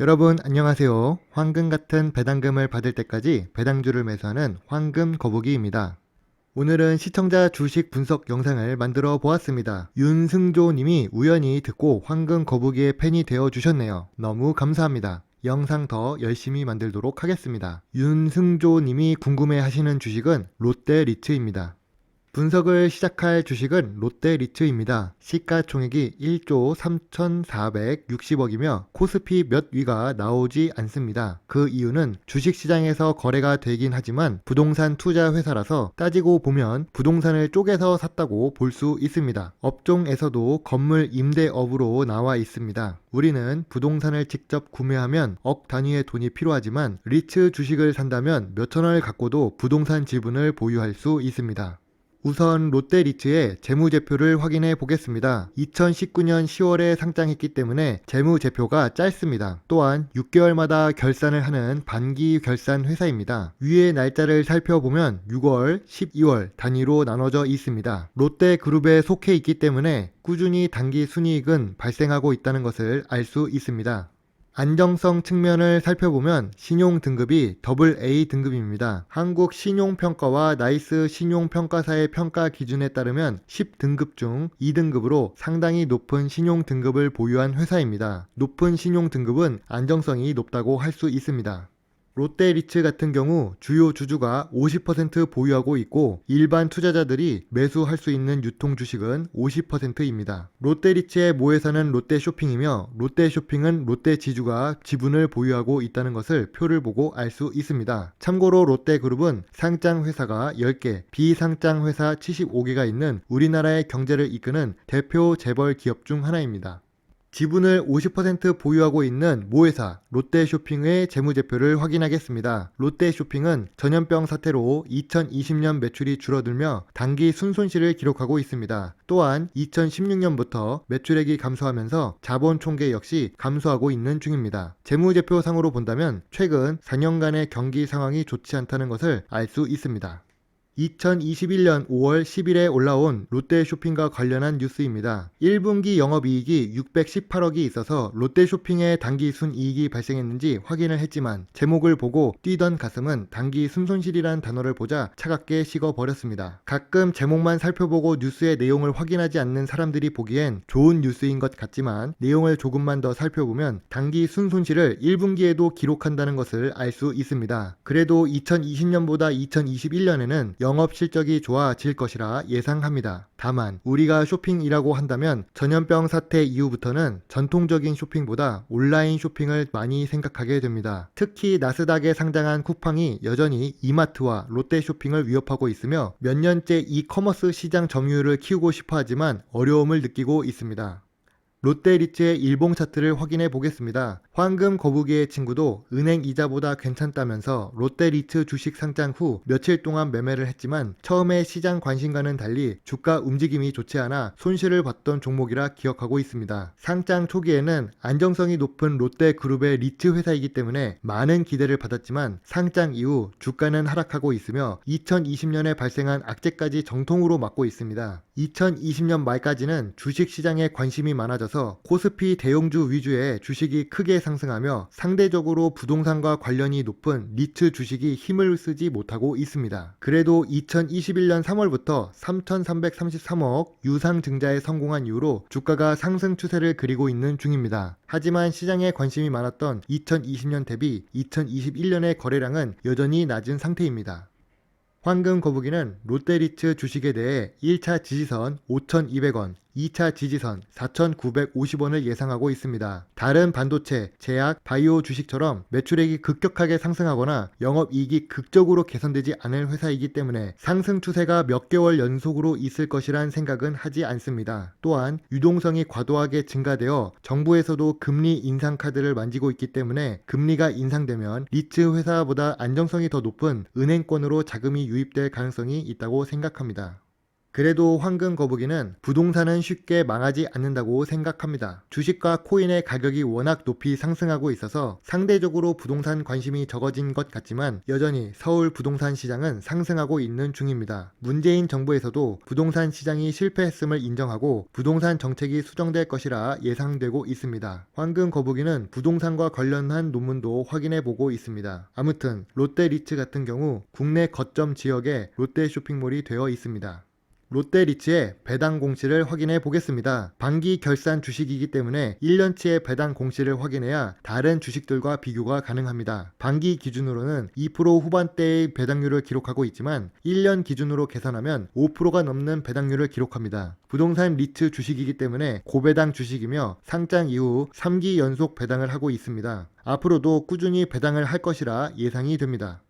여러분 안녕하세요. 황금 같은 배당금을 받을 때까지 배당주를 매수하는 황금 거북이입니다. 오늘은 시청자 주식 분석 영상을 만들어 보았습니다. 윤승조 님이 우연히 듣고 황금 거북이의 팬이 되어 주셨네요. 너무 감사합니다. 영상 더 열심히 만들도록 하겠습니다. 윤승조 님이 궁금해 하시는 주식은 롯데 리츠입니다. 분석을 시작할 주식은 롯데 리츠입니다. 시가총액이 1조 3,460억이며 코스피 몇 위가 나오지 않습니다. 그 이유는 주식시장에서 거래가 되긴 하지만 부동산 투자 회사라서 따지고 보면 부동산을 쪼개서 샀다고 볼 수 있습니다. 업종에서도 건물 임대업으로 나와 있습니다. 우리는 부동산을 직접 구매하면 억 단위의 돈이 필요하지만 리츠 주식을 산다면 몇천 원을 갖고도 부동산 지분을 보유할 수 있습니다. 우선 롯데리츠의 재무제표를 확인해 보겠습니다. 2019년 10월에 상장했기 때문에 재무제표가 짧습니다. 또한 6개월마다 결산을 하는 반기 결산 회사입니다. 위의 날짜를 살펴보면 6월, 12월 단위로 나눠져 있습니다. 롯데그룹에 속해 있기 때문에 꾸준히 단기 순이익은 발생하고 있다는 것을 알 수 있습니다. 안정성 측면을 살펴보면 신용 등급이 AA 등급입니다. 한국 신용평가와 나이스 신용평가사의 평가 기준에 따르면 10등급 중 2등급으로 상당히 높은 신용 등급을 보유한 회사입니다. 높은 신용 등급은 안정성이 높다고 할 수 있습니다. 롯데리츠 같은 경우 주요 주주가 50% 보유하고 있고 일반 투자자들이 매수할 수 있는 유통 주식은 50%입니다. 롯데리츠의 모회사는 롯데쇼핑이며 롯데쇼핑은 롯데지주가 지분을 보유하고 있다는 것을 표를 보고 알 수 있습니다. 참고로 롯데그룹은 상장 회사가 10개, 비상장 회사 75개가 있는 우리나라의 경제를 이끄는 대표 재벌 기업 중 하나입니다. 지분을 50% 보유하고 있는 모회사 롯데쇼핑의 재무제표를 확인하겠습니다. 롯데쇼핑은 전염병 사태로 2020년 매출이 줄어들며 단기 순손실을 기록하고 있습니다. 또한 2016년부터 매출액이 감소하면서 자본 총계 역시 감소하고 있는 중입니다. 재무제표상으로 본다면 최근 4년간의 경기 상황이 좋지 않다는 것을 알 수 있습니다. 2021년 5월 10일에 올라온 롯데쇼핑과 관련한 뉴스입니다. 1분기 영업이익이 618억이 있어서 롯데쇼핑의 단기 순이익이 발생했는지 확인을 했지만 제목을 보고 뛰던 가슴은 단기 순손실이란 단어를 보자 차갑게 식어버렸습니다. 가끔 제목만 살펴보고 뉴스의 내용을 확인하지 않는 사람들이 보기엔 좋은 뉴스인 것 같지만 내용을 조금만 더 살펴보면 단기 순손실을 1분기에도 기록한다는 것을 알 수 있습니다. 그래도 2020년보다 2021년에는 영업 실적이 좋아질 것이라 예상합니다. 다만 우리가 쇼핑이라고 한다면 전염병 사태 이후부터는 전통적인 쇼핑보다 온라인 쇼핑을 많이 생각하게 됩니다. 특히 나스닥에 상장한 쿠팡이 여전히 이마트와 롯데 쇼핑을 위협하고 있으며 몇 년째 이 커머스 시장 점유율을 키우고 싶어 하지만 어려움을 느끼고 있습니다. 롯데리츠의 일봉 차트를 확인해 보겠습니다. 황금 거북이의 친구도 은행 이자보다 괜찮다면서 롯데리츠 주식 상장 후 며칠 동안 매매를 했지만 처음에 시장 관심과는 달리 주가 움직임이 좋지 않아 손실을 봤던 종목이라 기억하고 있습니다. 상장 초기에는 안정성이 높은 롯데그룹의 리츠 회사이기 때문에 많은 기대를 받았지만 상장 이후 주가는 하락하고 있으며 2020년에 발생한 악재까지 정통으로 맞고 있습니다. 2020년 말까지는 주식 시장에 관심이 많아져서 코스피 대용주 위주의 주식이 크게 상승하며 상대적으로 부동산과 관련이 높은 리츠 주식이 힘을 쓰지 못하고 있습니다. 그래도 2021년 3월부터 3,333억 유상 증자에 성공한 이후로 주가가 상승 추세를 그리고 있는 중입니다. 하지만 시장에 관심이 많았던 2020년 대비 2021년의 거래량은 여전히 낮은 상태입니다. 황금 거북이는 롯데리츠 주식에 대해 1차 지지선 5,200원, 2차 지지선 4,950원을 예상하고 있습니다. 다른 반도체, 제약, 바이오 주식처럼 매출액이 급격하게 상승하거나 영업이익이 극적으로 개선되지 않을 회사이기 때문에 상승 추세가 몇 개월 연속으로 있을 것이란 생각은 하지 않습니다. 또한 유동성이 과도하게 증가되어 정부에서도 금리 인상 카드를 만지고 있기 때문에 금리가 인상되면 리츠 회사보다 안정성이 더 높은 은행권으로 자금이 유입될 가능성이 있다고 생각합니다. 그래도 황금 거북이는 부동산은 쉽게 망하지 않는다고 생각합니다. 주식과 코인의 가격이 워낙 높이 상승하고 있어서 상대적으로 부동산 관심이 적어진 것 같지만 여전히 서울 부동산 시장은 상승하고 있는 중입니다. 문재인 정부에서도 부동산 시장이 실패했음을 인정하고 부동산 정책이 수정될 것이라 예상되고 있습니다. 황금 거북이는 부동산과 관련한 논문도 확인해 보고 있습니다. 아무튼 롯데리츠 같은 경우 국내 거점 지역에 롯데 쇼핑몰이 되어 있습니다. 롯데리츠의 배당 공시를 확인해 보겠습니다. 반기 결산 주식이기 때문에 1년치의 배당 공시를 확인해야 다른 주식들과 비교가 가능합니다. 반기 기준으로는 2% 후반대의 배당률을 기록하고 있지만 1년 기준으로 계산하면 5%가 넘는 배당률을 기록합니다. 부동산 리츠 주식이기 때문에 고배당 주식이며 상장 이후 3기 연속 배당을 하고 있습니다. 앞으로도 꾸준히 배당을 할 것이라 예상이 됩니다.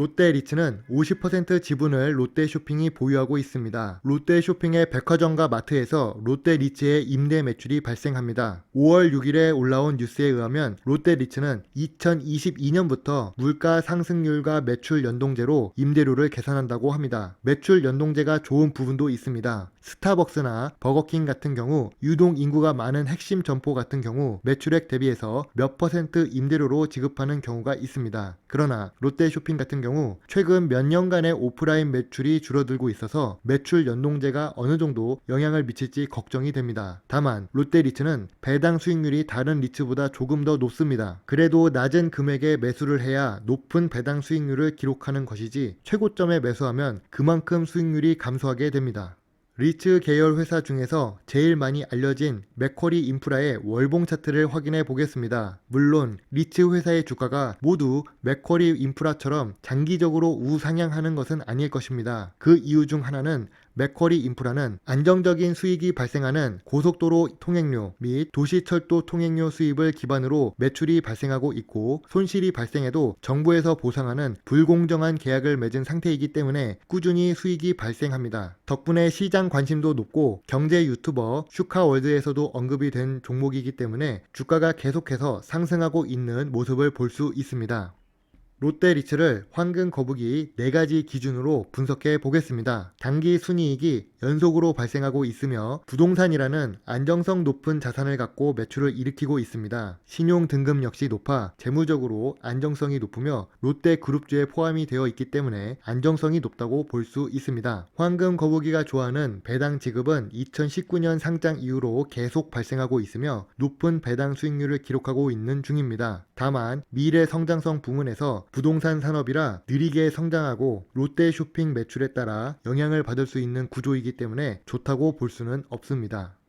롯데리츠는 50% 지분을 롯데쇼핑이 보유하고 있습니다. 롯데쇼핑의 백화점과 마트에서 롯데리츠의 임대 매출이 발생합니다. 5월 6일에 올라온 뉴스에 의하면 롯데리츠는 2022년부터 물가 상승률과 매출 연동제로 임대료를 계산한다고 합니다. 매출 연동제가 좋은 부분도 있습니다. 스타벅스나 버거킹 같은 경우 유동 인구가 많은 핵심 점포 같은 경우 매출액 대비해서 몇 퍼센트 임대료로 지급하는 경우가 있습니다. 그러나 롯데쇼핑 같은 경우 최근 몇 년간의 오프라인 매출이 줄어들고 있어서 매출 연동제가 어느 정도 영향을 미칠지 걱정이 됩니다. 다만 롯데리츠는 배당 수익률이 다른 리츠보다 조금 더 높습니다. 그래도 낮은 금액에 매수를 해야 높은 배당 수익률을 기록하는 것이지 최고점에 매수하면 그만큼 수익률이 감소하게 됩니다. 리츠 계열 회사 중에서 제일 많이 알려진 맥쿼리 인프라의 월봉 차트를 확인해 보겠습니다. 물론 리츠 회사의 주가가 모두 맥쿼리 인프라처럼 장기적으로 우상향하는 것은 아닐 것입니다. 그 이유 중 하나는 맥쿼리 인프라는 안정적인 수익이 발생하는 고속도로 통행료 및 도시철도 통행료 수입을 기반으로 매출이 발생하고 있고 손실이 발생해도 정부에서 보상하는 불공정한 계약을 맺은 상태이기 때문에 꾸준히 수익이 발생합니다. 덕분에 시장 관심도 높고 경제 유튜버 슈카월드에서도 언급이 된 종목이기 때문에 주가가 계속해서 상승하고 있는 모습을 볼 수 있습니다. 롯데리츠를 황금 거북이 4가지 기준으로 분석해 보겠습니다. 단기 순이익이 연속으로 발생하고 있으며 부동산이라는 안정성 높은 자산을 갖고 매출을 일으키고 있습니다. 신용 등급 역시 높아 재무적으로 안정성이 높으며 롯데 그룹주에 포함이 되어 있기 때문에 안정성이 높다고 볼 수 있습니다. 황금 거북이가 좋아하는 배당 지급은 2019년 상장 이후로 계속 발생하고 있으며 높은 배당 수익률을 기록하고 있는 중입니다. 다만 미래 성장성 부문에서 부동산 산업이라 느리게 성장하고 롯데 쇼핑 매출에 따라 영향을 받을 수 있는 구조이기 때문에 좋다고 볼 수는 없습니다.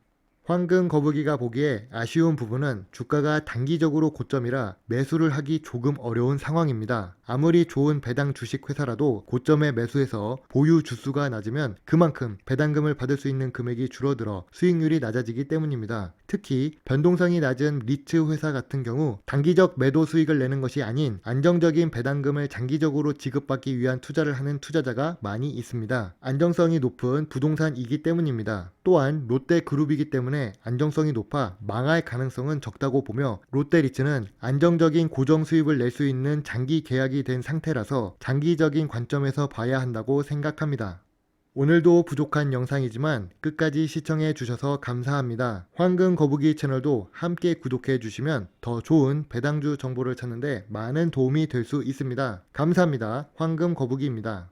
황금 거북이가 보기에 아쉬운 부분은 주가가 단기적으로 고점이라 매수를 하기 조금 어려운 상황입니다. 아무리 좋은 배당 주식 회사라도 고점에 매수해서 보유 주수가 낮으면 그만큼 배당금을 받을 수 있는 금액이 줄어들어 수익률이 낮아지기 때문입니다. 특히 변동성이 낮은 리츠 회사 같은 경우 단기적 매도 수익을 내는 것이 아닌 안정적인 배당금을 장기적으로 지급받기 위한 투자를 하는 투자자가 많이 있습니다. 안정성이 높은 부동산이기 때문입니다. 또한 롯데그룹이기 때문에 안정성이 높아 망할 가능성은 적다고 보며 롯데리츠는 안정적인 고정 수입을 낼 수 있는 장기 계약이 된 상태라서 장기적인 관점에서 봐야 한다고 생각합니다. 오늘도 부족한 영상이지만 끝까지 시청해 주셔서 감사합니다. 황금 거북이 채널도 함께 구독해 주시면 더 좋은 배당주 정보를 찾는데 많은 도움이 될 수 있습니다. 감사합니다. 황금 거북이입니다.